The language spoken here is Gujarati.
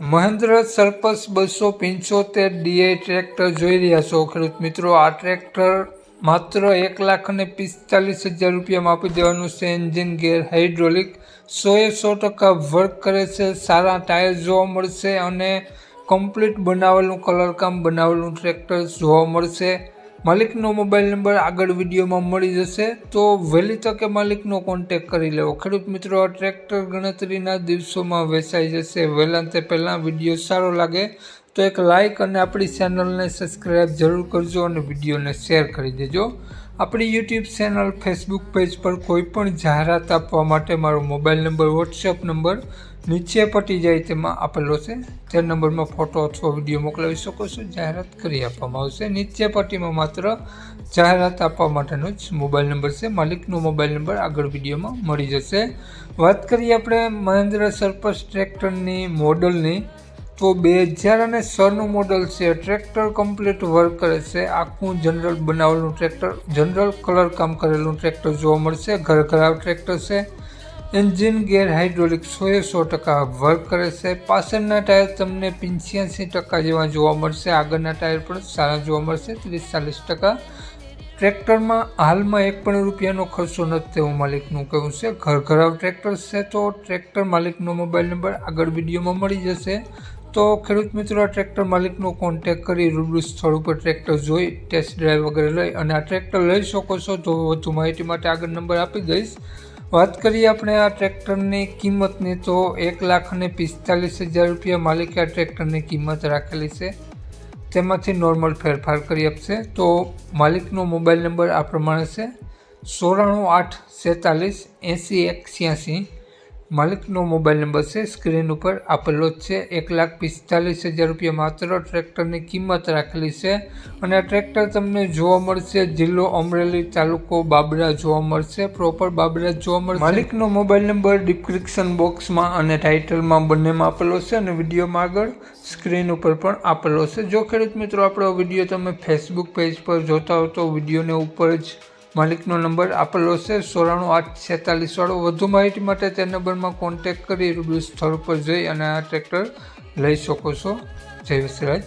મહેન્દ્ર સરપસ બસો પંચોતેર ડીઆઈ ટ્રેક્ટર જોઈ રહ્યા છો. ખેડૂત મિત્રો, આ ટ્રેક્ટર માત્ર એક લાખ અને પિસ્તાલીસ હજાર રૂપિયામાં આપી દેવાનું છે. એન્જિન ગેર હાઇડ્રોલિક, સોએ સો ટકા વર્ક કરે છે. સારા ટાયર જોવા મળશે અને કમ્પ્લીટ બનાવેલું કલરકામ બનાવેલું ટ્રેક્ટર જોવા મળશે. માલિકનો મોબાઈલ નંબર આગળ વિડીયોમાં મળી જશે. તો વહેલી તકે માલિકનો કોન્ટેક કરી લેવો. ખેડૂત મિત્રો ટ્રેક્ટર ગણતરીના દિવસોમાં વેચાઈ જશે. વહેલા તે પહેલાં વીડિયો સારો લાગે તો એક લાઇક અને આપણી ચેનલને સબસ્ક્રાઈબ જરૂર કરજો અને વિડીયોને શેર કરી દેજો. આપણી યુટ્યુબ ચેનલ ફેસબુક પેજ પર કોઈ પણ જાહેરાત આપવા માટે મારો મોબાઈલ નંબર વોટ્સએપ નંબર નીચે પટી જાય તેમાં આપેલો છે. તે નંબરમાં ફોટો અથવા વીડિયો મોકલાવી શકો છો. જાહેરાત કરી આપવામાં આવશે. નીચે પટ્ટીમાં માત્ર જાહેરાત આપવા માટેનો જ મોબાઈલ નંબર છે. માલિકનો મોબાઈલ નંબર આગળ વિડીયોમાં મળી જશે. વાત કરીએ આપણે મહેન્દ્ર સરપસ ટ્રેક્ટરની મોડલની તો બે હજાર અને છનું મોડલ છે. ટ્રેક્ટર કમ્પ્લીટ વર્ક કરે છે. આખું જનરલ બનાવેલું ટ્રેક્ટર જનરલ કલર કામ કરેલું ટ્રેક્ટર જોવા મળશે. ઘર ઘરાવ ટ્રેક્ટર છે. એન્જિન ગેર હાઇડ્રોલિક સોએ સો ટકા વર્ક કરે છે. પાછળના ટાયર તમને પંચ્યાસી ટકા જેવા જોવા મળશે. આગળના ટાયર પણ સારા જોવા મળશે. ત્રીસ, ચાલીસ ટકા. ટ્રેક્ટરમાં હાલમાં એક પણ રૂપિયાનો ખર્ચો નથી તેવું માલિકનું કહેવું છે. ઘર ઘરાવ ટ્રેક્ટર છે તો ટ્રેક્ટર માલિકનો મોબાઈલ નંબર આગળ વિડીયોમાં મળી જશે. તો ખેડૂત મિત્રો, આ ટ્રેક્ટર માલિકનો કોન્ટેક કરી રૂબરૂ સ્થળ ઉપર ટ્રેક્ટર જોઈ ટેસ્ટ ડ્રાઈવ વગેરે લઈ અને આ ટ્રેક્ટર લઈ શકો છો. તો વધુ માહિતી માટે આગળ નંબર આપી દઈશ. વાત કરીએ આપણે આ ટ્રેક્ટરની કિંમતની, તો એક લાખ અને પિસ્તાલીસ હજાર રૂપિયા માલિકે આ ટ્રેક્ટરની કિંમત રાખેલી છે. તેમાંથી નોર્મલ ફેરફાર કરી આપશે. તો માલિકનો મોબાઈલ નંબર આ પ્રમાણે છે. ચોરાણું આઠ સેતાલીસ એંસી એક્યાસી માલિકનો મોબાઈલ નંબર છે, સ્ક્રીન ઉપર આપેલો જ છે. એક લાખ પિસ્તાલીસ હજાર રૂપિયા માત્ર ટ્રેક્ટરની કિંમત રાખેલી છે અને આ ટ્રેક્ટર તમને જોવા મળશે. જિલ્લો અમરેલી તાલુકો બાબરા જોવા મળશે. પ્રોપર બાબરા જોવા મળશે. માલિકનો મોબાઈલ નંબર ડિસ્ક્રિપ્શન બોક્સમાં અને ટાઇટલમાં બંનેમાં આપેલો છે અને વિડીયોમાં આગળ સ્ક્રીન ઉપર પણ આપેલો છે. જો ખેડૂત મિત્રો, આપણો વીડિયો તમે ફેસબુક પેજ પર જોતા હો તો વિડીયોને ઉપર જ માલિકનો નંબર આપેલો છે સોળાણું આઠ છેતાલીસ વાળો. વધુ માહિતી માટે તે નંબરમાં કોન્ટેક કરી રૂબરૂ સ્થળ પર જઈ અને આ ટ્રેક્ટર લઈ શકો છો. જય વિસરાજ.